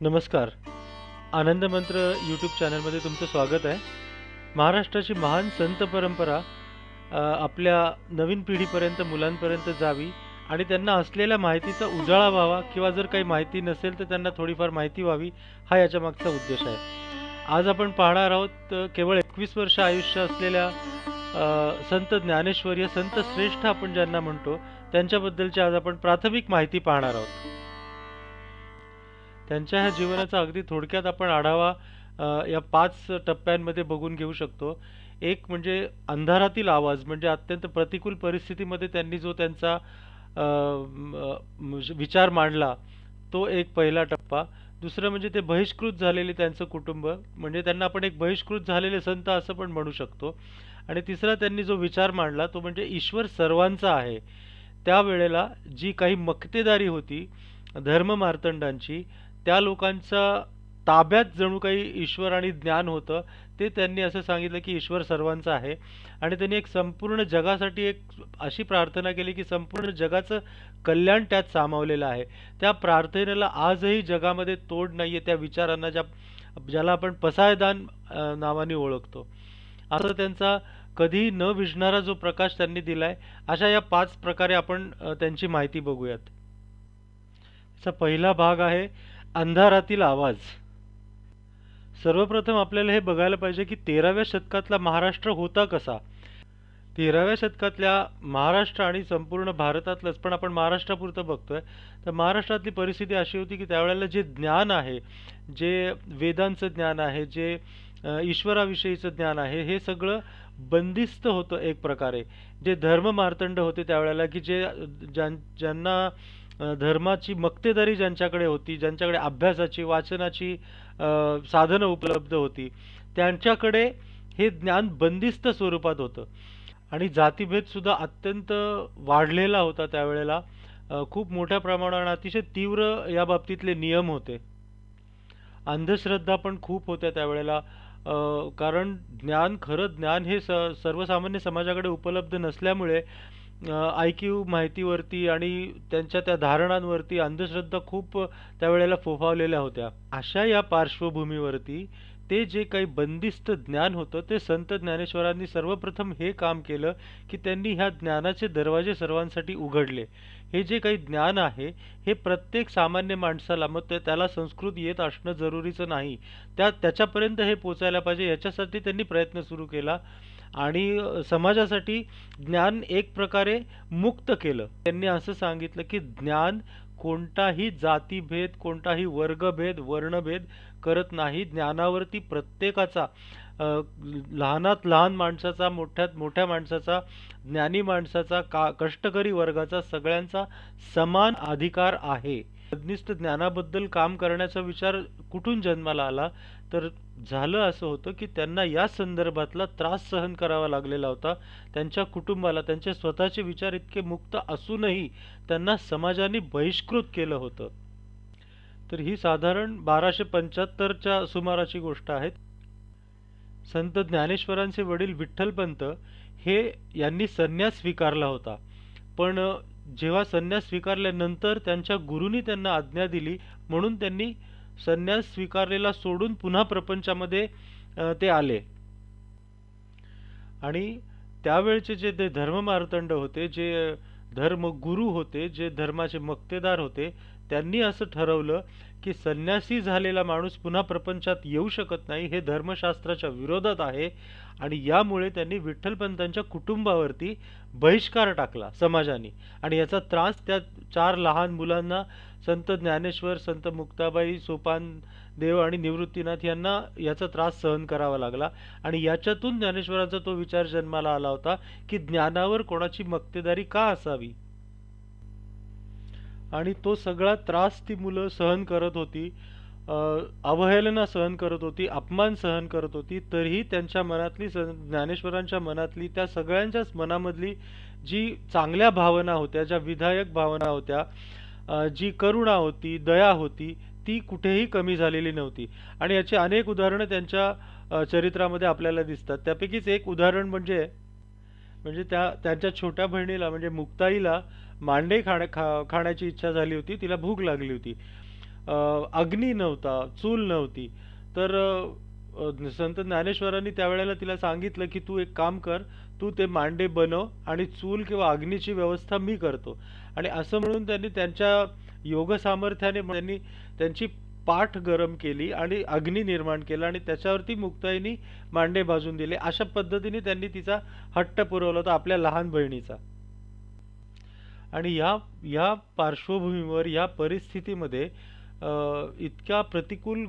नमस्कार. आनंद मंत्र यूट्यूब चॅनलमध्ये तुमचं स्वागत आहे. महाराष्ट्राची महान संत परंपरा आपल्या नवीन पिढीपर्यंत मुलांपर्यंत जावी आणि त्यांना असलेल्या माहितीचा उजाळा व्हावा किंवा जर काही माहिती नसेल तर त्यांना थोडीफार माहिती व्हावी हा याच्या मागचा उद्देश आहे. आज आपण पाहणार आहोत केवळ एकवीस वर्ष आयुष्य असलेल्या संत ज्ञानेश्वरी संत श्रेष्ठ आपण ज्यांना म्हणतो त्यांच्याबद्दलची आज आपण प्राथमिक माहिती पाहणार आहोत. त्यांच्या ह्या जीवनाचा अगदी थोडक्यात आपण आढावा अ, या पाच टप्प्यांमध्ये बघून घेऊ शकतो. एक म्हणजे अंधारातील आवाज म्हणजे अत्यंत प्रतिकूल परिस्थितीमध्ये त्यांनी जो त्यांचा अ, म, म्हणजे विचार मांडला तो एक पहिला टप्पा. दुसरं म्हणजे ते बहिष्कृत झालेले त्यांचं कुटुंब म्हणजे त्यांना आपण एक बहिष्कृत झालेले संत असं पण म्हणू शकतो. आणि तिसरा त्यांनी जो विचार मांडला तो म्हणजे ईश्वर सर्वांचा आहे. त्यावेळेला जी काही मक्तेदारी होती धर्म मार्तंडांची त्या लोकांचा ताब्यात जणू काही ईश्वर आणि ज्ञान होतं ते त्यांनी असं सांगितलं की ईश्वर सर्वांचा आहे. आणि त्यांनी एक संपूर्ण जगासाठी एक अशी प्रार्थना केली की संपूर्ण जगाचं कल्याण त्यात सामावलेलं आहे. त्या प्रार्थनेला आजही जगामध्ये तोड नाही आहे त्या विचारांना ज्या ज्याला आपण पसायदान नावाने ओळखतो. असं त्यांचा कधीही न विझणारा जो प्रकाश त्यांनी दिलाय अशा या पाच प्रकारे आपण त्यांची माहिती बघूयात. त्याचा पहिला भाग आहे अंधारातील आवाज. सर्वप्रथम आपल्याला हे बघायला पाहिजे की तेराव्या शतकातला महाराष्ट्र होता कसा? तेराव्या शतकातल्या महाराष्ट्र आणि संपूर्ण भारतातलंच पण आपण महाराष्ट्रापुरतं बघतोय. तर महाराष्ट्रातली परिस्थिती अशी होती की त्यावेळेला जे ज्ञान आहे जे वेदांचं ज्ञान आहे जे ईश्वराविषयीचं ज्ञान आहे हे सगळं बंदिस्त होतं एक प्रकारे. जे धर्म मार्तंड होते त्यावेळेला की जे ज्यां ज्यांना अ, धर्माची मक्तेदारी ज्यांच्याकडे होती ज्यांच्याकडे अभ्यासाची वाचनाची अ, साधनं उपलब्ध होती त्यांच्याकडे हे ज्ञान बंदिस्त स्वरूपात होतं. आणि जातीभेद सुद्धा अत्यंत वाढलेला होता त्यावेळेला. अ, खूप मोठ्या प्रमाणावर अतिशय तीव्र या बाबतीतले नियम होते. अंधश्रद्धा पण खूप होत्या त्यावेळेला. अ, कारण ज्ञान खरं ज्ञान हे स सर्वसामान्य समाजाकडे उपलब्ध नसल्यामुळे आय क्यू माहितीवरती आणि त्यांच्या त्या धारणांवरती अंधश्रद्धा खूप त्यावेळेला फोफावलेल्या होत्या. अशा या पार्श्वभूमीवरती ते जे काही बंदिस्त ज्ञान होतं ते संत ज्ञानेश्वरांनी सर्वप्रथम हे काम केलं की त्यांनी ह्या ज्ञानाचे दरवाजे सर्वांसाठी उघडले. हे जे काही ज्ञान आहे हे प्रत्येक सामान्य माणसाला मग ते- त्याला संस्कृत येत असणं जरुरीचं नाही. त्या त्याच्यापर्यंत हे पोचायला पाहिजे याच्यासाठी त्यांनी प्रयत्न सुरू केला. आणि समाजासाठी ज्ञान एक प्रकारे मुक्त केलं. त्यांनी असं सांगितलं की ज्ञान कोणताही जातीभेद कोणताही वर्गभेद वर्णभेद करत नाही. ज्ञानावरती प्रत्येकाचा लहानात लहान माणसाचा मोठ्यात मोठ्या माणसाचा ज्ञानी माणसाचा का कष्टकरी वर्गाचा सगळ्यांचा समान अधिकार आहे. अज्ञिस्त ज्ञानाबद्दल काम करण्याचा विचार कुठून जन्माला आला? तर झालं असं होतं की त्यांना या संदर्भातला त्रास सहन करावा लागलेला होता. त्यांच्या कुटुंबाला त्यांचे स्वतःचे विचार इतके मुक्त असूनही त्यांना समाजाने बहिष्कृत केलं होतं. तर ही साधारण बाराशे पंच्याहत्तरच्या सुमाराची गोष्ट आहे. संत ज्ञानेश्वरांचे वडील विठ्ठलपंत हे यांनी संन्यास स्वीकारला होता. पण जेव्हा संन्यास स्वीकारल्यानंतर त्यांच्या गुरुनी त्यांना आज्ञा दिली म्हणून त्यांनी संन्यास स्वीकारलेला सोडून पुन्हा प्रपंचामध्ये ते आले. आणि त्यावेळचे जे ते धर्ममार्तंड होते जे धर्मगुरू होते जे धर्माचे मक्तेदार होते त्यांनी असं ठरवलं की संन्यासी झालेला माणूस पुन्हा प्रपंचात येऊ शकत नाही हे धर्मशास्त्राच्या विरोधात आहे. आणि यामुळे त्यांनी विठ्ठलपंतांच्या कुटुंबावरती बहिष्कार टाकला समाजाने. आणि याचा त्रास त्या चार लहान मुलांना संत ज्ञानेश्वर संत मुक्ताबाई सोपान देव आणि निवृत्तीनाथ यांना याचा त्रास सहन करावा लागला. आणि याच्यातून ज्ञानेश्वरांचा तो विचार जन्माला आला होता की ज्ञानावर कोणाची मक्तेदारी का असावी? आणि तो सगळा त्रास ती मुलं सहन करत होती अवहेलना सहन करत होती अपमान सहन करत होती तरीही त्यांच्या मनातली स- ज्ञानेश्वरांच्या मनातली त्या सगळ्यांच्याच मनामधली जी चांगल्या भावना होत्या ज्या विधायक भावना होत्या जी करुणा होती दया होती ती कुठेही कमी झालेली नव्हती. आणि याची अनेक उदाहरणं त्यांच्या चरित्रामध्ये आपल्याला दिसतात. त्यापैकीच एक उदाहरण म्हणजे म्हणजे त्या त्यांच्या छोट्या बहिणीला म्हणजे मुक्ताईला मांडे खाण्या खा खाण्याची इच्छा झाली होती तिला भूक लागली होती. अग्नी नव्हता चूल नव्हती. तर संत ज्ञानेश्वरांनी त्यावेळेला तिला सांगितलं की तू एक काम कर तू ते मांडे बनव आणि चूल किंवा अग्नीची व्यवस्था मी करतो. आणि असं म्हणून त्यांनी त्यांच्या योग सामर्थ्याने त्यांनी त्यांची पाठ गरम केली आणि अग्नी निर्माण केला आणि त्याच्यावरती मुक्ताईनी मांडे भाजून दिले. अशा पद्धतीने त्यांनी तिचा हट्ट पुरवला होता आपल्या लहान बहिणीचा. आणि या या पार्श्वभूमीवर या परिस्थितीमध्ये इतक्या प्रतिकूल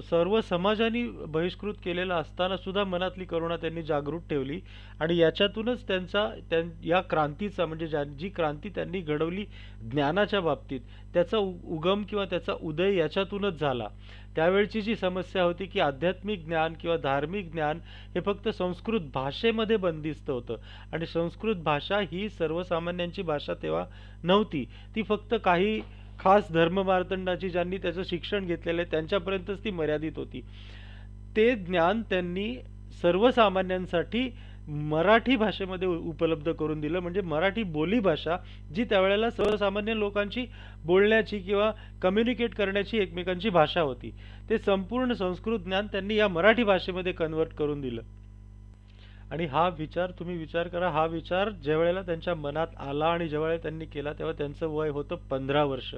सर्व समाजाने बहिष्कृत केलेला असताना सुद्धा मनातली करुणा त्यांनी जागृत ठेवली आणि याच्यातूनच त्यांचा त्यां या क्रांतीचा म्हणजे ज्या जी क्रांती त्यांनी घडवली ज्ञानाच्या बाबतीत त्याचा उ उगम किंवा त्याचा उदय याच्यातूनच झाला. त्यावेळची जी समस्या होती की आध्यात्मिक ज्ञान किंवा धार्मिक ज्ञान हे फक्त संस्कृत भाषेमध्ये बंदिस्त होतं आणि संस्कृत भाषा ही सर्वसामान्यांची भाषा तेव्हा नव्हती. ती फक्त काही खास धर्ममार्तंडाची ज्यांनी त्याचं शिक्षण घेतलेलं आहे त्यांच्यापर्यंतच ती मर्यादित होती. ते ज्ञान त्यांनी सर्वसामान्यांसाठी मराठी भाषेमध्ये उ- उपलब्ध करून दिलं. म्हणजे मराठी बोलीभाषा जी त्यावेळेला सर्वसामान्य लोकांची बोलण्याची किंवा कम्युनिकेट करण्याची एकमेकांची भाषा होती. ते संपूर्ण संस्कृत ज्ञान त्यांनी या मराठी भाषेमध्ये कन्वर्ट करून दिलं. आणि हा विचार तुम्ही विचार करा हा विचार ज्यावेळेला त्यांच्या मनात आला आणि ज्यावेळेला त्यांनी केला तेव्हा त्यांचं वय होतं पंधरा वर्ष.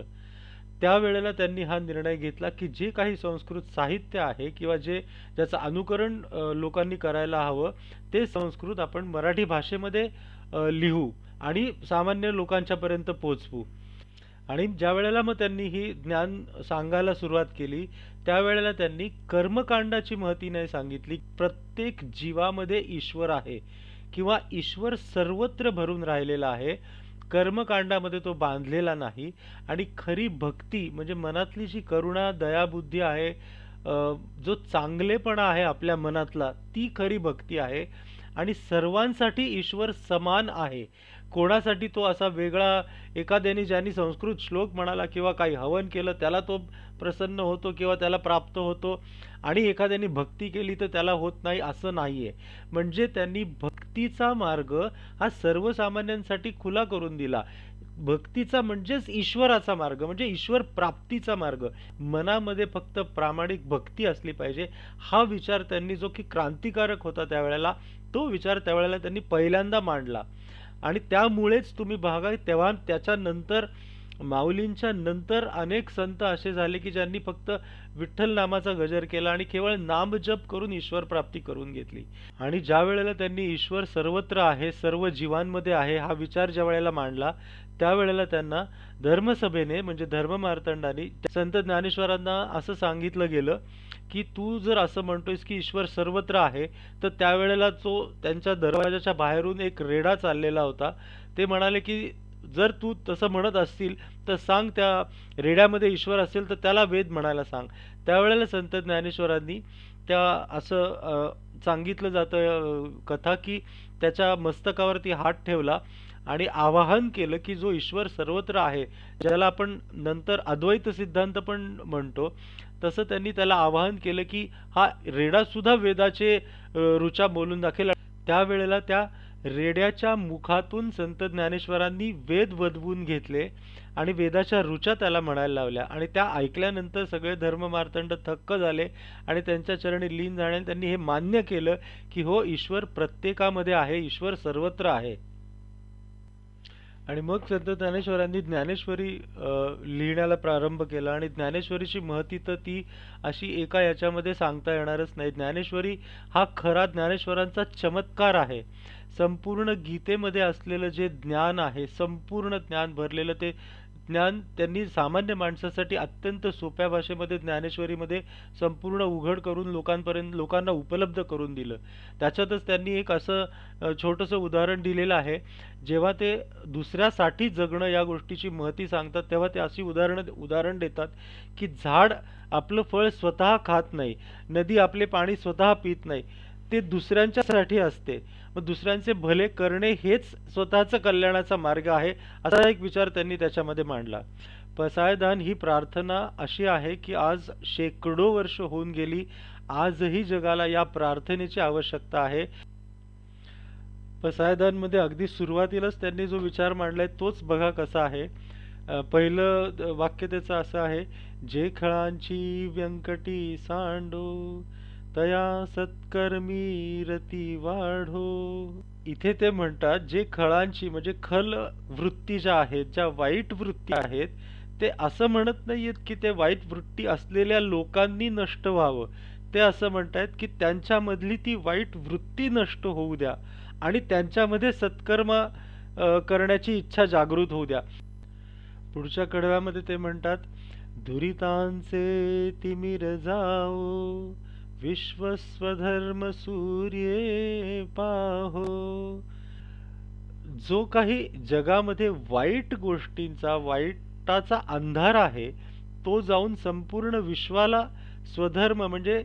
त्यावेळेला त्यांनी हा निर्णय घेतला की जे काही संस्कृत साहित्य आहे किंवा जे ज्याचं अनुकरण लोकांनी करायला हवं ते संस्कृत आपण मराठी भाषेमध्ये लिहू आणि सामान्य लोकांच्यापर्यंत पोचवू. आणि ज्या वेळेला मग त्यांनी ही ज्ञान सांगायला सुरुवात केली त्यावेळेला त्यांनी कर्मकांडाची महती नाही सांगितली. प्रत्येक जीवामध्ये ईश्वर आहे किंवा ईश्वर सर्वत्र भरून राहिलेला आहे कर्मकांडामध्ये तो बांधलेला नाही आणि खरी भक्ती म्हणजे मनातली जी करुणा दयाबुद्धी आहे जो चांगलेपणा आहे आपल्या मनातला ती खरी भक्ती आहे आणि सर्वांसाठी ईश्वर समान आहे. कोणासाठी तो असा वेगळा एखाद्याने ज्यांनी संस्कृत श्लोक म्हणाला किंवा काही हवन केलं त्याला तो प्रसन्न होतो किंवा त्याला प्राप्त होतो आणि एखाद्याने भक्ती केली तर त्याला होत नाही असं नाही आहे म्हणजे त्यांनी भक्तीचा मार्ग हा सर्वसामान्यांसाठी खुला करून दिला. भक्तीचा म्हणजेच ईश्वराचा मार्ग म्हणजे ईश्वर प्राप्तीचा मार्ग. मनामध्ये फक्त प्रामाणिक भक्ती असली पाहिजे हा विचार त्यांनी जो की क्रांतिकारक होता त्यावेळेला तो विचार त्यावेळेला त्यांनी पहिल्यांदा मांडला. आणि त्यामुळेच तुम्ही बघा तेव्हा त्याच्यानंतर माऊलींच्या नंतर अनेक संत असे झाले की ज्यांनी फक्त विठ्ठल नामाचा गजर केला आणि केवळ नामजप करून ईश्वर प्राप्ती करून घेतली. आणि ज्या वेळेला त्यांनी ईश्वर सर्वत्र आहे सर्व जीवांमध्ये आहे हा विचार ज्या वेळेला मांडला त्यावेळेला त्यांना धर्मसभेने म्हणजे धर्ममार्तंडाने संत ज्ञानेश्वरांना असं सांगितलं गेलं की तू जर असं म्हणतोयस की ईश्वर सर्वत्र आहे तर त्यावेळेला तो त्यांच्या दरवाजाच्या बाहेरून एक रेडा चाललेला होता. ते म्हणाले की जर तू तसं म्हणत असतील तर सांग त्या रेड्यामध्ये ईश्वर असेल तर त्याला वेद म्हणायला सांग. त्यावेळेला संत ज्ञानेश्वरांनी त्या असं सांगितलं जातं कथा की त्याच्या मस्तकावरती हात ठेवला आणि आवाहन केलं की जो ईश्वर सर्वत्र आहे ज्याला आपण नंतर अद्वैत सिद्धांत पण म्हणतो तसं त्यांनी त्याला आवाहन केलं की हा रेडासुद्धा वेदाचे रुचा बोलून दाखेल त्यावेळेला त्या रेड्याच्या मुखातून संत ज्ञानेश्वरांनी वेद वदवून घेतले आणि वेदाच्या रुचा त्याला म्हणायला लावल्या. आणि त्या ऐकल्यानंतर सगळे धर्ममार्तंड थक्क झाले आणि त्यांच्या चरणी लीन जाण्याने त्यांनी हे मान्य केलं की हो ईश्वर प्रत्येकामध्ये आहे ईश्वर सर्वत्र आहे. आणि मग संत ज्ञानेश्वरांनी ज्ञानेश्वरी लिहिण्याला प्रारंभ केला आणि ज्ञानेश्वरीची महती तर ती अशी एका याच्यामध्ये सांगता येणारच नाही. ज्ञानेश्वरी हा खरा ज्ञानेश्वरांचा चमत्कार आहे. संपूर्ण गीतेमध्ये असलेलं जे ज्ञान आहे संपूर्ण ज्ञान भरलेलं ते ज्ञान त्यांनी सामान्य माणसासाठी अत्यंत सोप्या भाषेमध्ये ज्ञानेश्वरीमध्ये संपूर्ण उघड करून लोकांपर्यंत लोकांना उपलब्ध करून दिलं. त्याच्यातच त्यांनी एक असं छोटंसं उदाहरण दिलेलं आहे. जेव्हा ते दुसऱ्यासाठी जगणं या गोष्टीची महती सांगतात तेव्हा ते अशी उदाहरणं उदाहरण देतात की झाड आपलं फळ स्वतः खात नाही. नदी आपले पाणी स्वतः पित नाही. ते दुसऱ्यांच्यासाठी असते. मग दुसऱ्यांचे भले करणे हेच स्वतःचं कल्याणाचा मार्ग आहे असा एक विचार त्यांनी त्याच्यामध्ये मांडला. पसायदान ही प्रार्थना अशी आहे की आज शेकडो वर्ष होऊन गेली आजही जगाला या प्रार्थनेची आवश्यकता आहे. पसायदानमध्ये अगदी सुरुवातीलाच त्यांनी जो विचार मांडलाय तोच बघा कसा आहे. पहिलं वाक्य त्याचं असं आहे जे खळांची व्यंकटी सांडो तया सत्कर्मी रती वाढो. इथे ते म्हणतात जे खळांची म्हणजे खल वृत्ती ज्या आहेत ज्या वाईट वृत्ती आहेत ते असं म्हणत नाहीयेत की ते वाईट वृत्ती असलेल्या लोकांनी नष्ट व्हावं. ते असं म्हणतायत की त्यांच्यामधली ती वाईट वृत्ती नष्ट होऊ द्या आणि त्यांच्यामध्ये सत्कर्म करण्याची इच्छा जागृत होऊ द्या. पुढच्या कडव्यामध्ये ते म्हणतात दुरितांचे तिमिर जाओ विश्वस्वधर्म सूर्ये पाहो. जो काही जगामध्ये वाईट गोष्टींचा वाईटाचा अंधार आहे तो जाऊन संपूर्ण विश्वाला स्वधर्म म्हणजे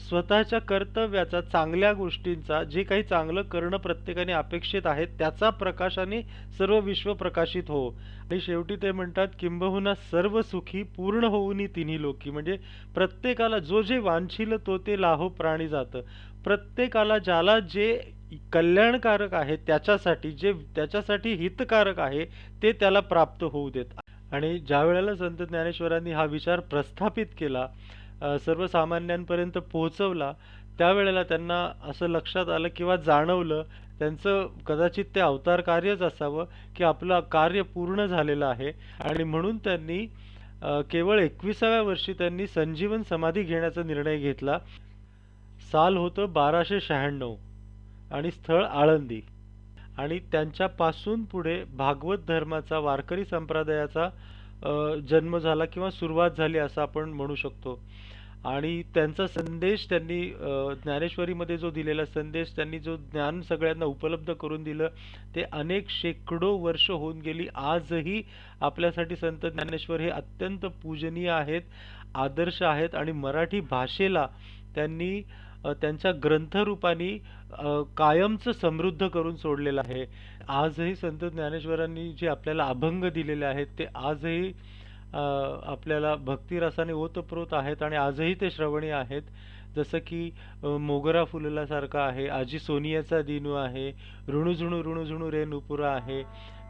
स्वतःच्या कर्तव्याचा चांगल्या गोष्टींचा जे काही चांगलं करणं प्रत्येकाने अपेक्षित आहे त्याचा प्रकाशाने सर्व विश्व प्रकाशित हो. आणि शेवटी ते म्हणतात किंबहुना सर्व सुखी पूर्ण होऊनी तिन्ही लोकी. म्हणजे प्रत्येकाला जो जे वांछिल तो ते लाहो प्राणी जातं. प्रत्येकाला ज्याला जे कल्याणकारक आहे त्याच्यासाठी जे त्याच्यासाठी हितकारक आहे ते त्याला प्राप्त होऊ देत. आणि ज्या वेळेला संत ज्ञानेश्वरांनी हा विचार प्रस्थापित केला सर्वसामान्यांपर्यंत पोहोचवला त्यावेळेला त्यांना असं लक्षात आलं किंवा जाणवलं त्यांचं कदाचित ते अवतार कार्यच असावं की आपलं कार्य पूर्ण झालेलं आहे. आणि म्हणून त्यांनी अ, केवळ एकविसाव्या वर्षी त्यांनी संजीवन समाधी घेण्याचा निर्णय घेतला. साल होतं बाराशे शहाण्णव आणि स्थळ आळंदी. आणि त्यांच्यापासून पुढे भागवत धर्माचा वारकरी संप्रदायाचा अ, जन्म झाला किंवा सुरुवात झाली असं आपण म्हणू शकतो. आणि त्यांचा संदेश त्यांनी अ, ज्ञानेश्वरीमध्ये जो दिलेला संदेश त्यांनी जो ज्ञान सगळ्यांना उपलब्ध करून दिलं ते अनेक शेकडो वर्ष होऊन गेली. आजही आपल्यासाठी संत ज्ञानेश्वर हे अत्यंत पूजनीय आहेत आदर्श आहेत आणि मराठी भाषेला त्यांनी अ, त्यांच्या ग्रंथरूपाने अ, कायमचं समृद्ध करून सोडलेलं आहे. आजही संत ज्ञानेश्वरांनी जे आपल्याला अभंग दिलेले आहेत ते आजही अ, आपल्याला भक्तिरसाने ओतप्रोत आहेत आणि आजही ते श्रवणीय आहेत. जसं की अ, मोगरा फुललासारखा आहे आजी सोनियाचा दिनू आहे ऋणुझुणू ऋणुझुणू रे नुपुरा आहे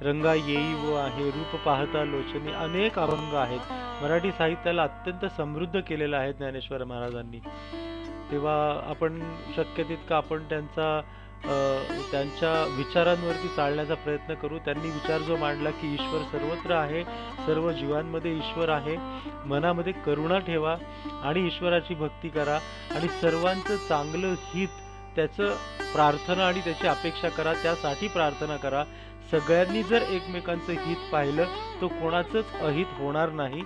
रंगा येई वो आहे रूप पाहता लोचनी अनेक अभंग आहेत. मराठी साहित्याला अत्यंत समृद्ध केलेलं आहे ज्ञानेश्वर महाराजांनी. तेव्हा आपण शक्य तितका आपण त्यांचा त्यांच्या विचारांवरती चालण्याचा प्रयत्न करू. त्यांनी विचार जो मांडला की ईश्वर सर्वत्र आहे सर्व जीवांमध्ये ईश्वर आहे. मनामध्ये करुणा ठेवा आणि ईश्वराची भक्ती करा आणि सर्वांचं चांगलं हित त्याचं प्रार्थना आणि त्याची अपेक्षा करा. त्यासाठी प्रार्थना करा. सगळ्यांनी जर एकमेकांचं हित पाहिलं तर कोणाचंच अहित होणार नाही.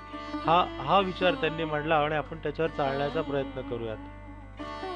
हा हा विचार त्यांनी मांडला आणि आपण त्याच्यावर चालण्याचा प्रयत्न करूयात. Bye.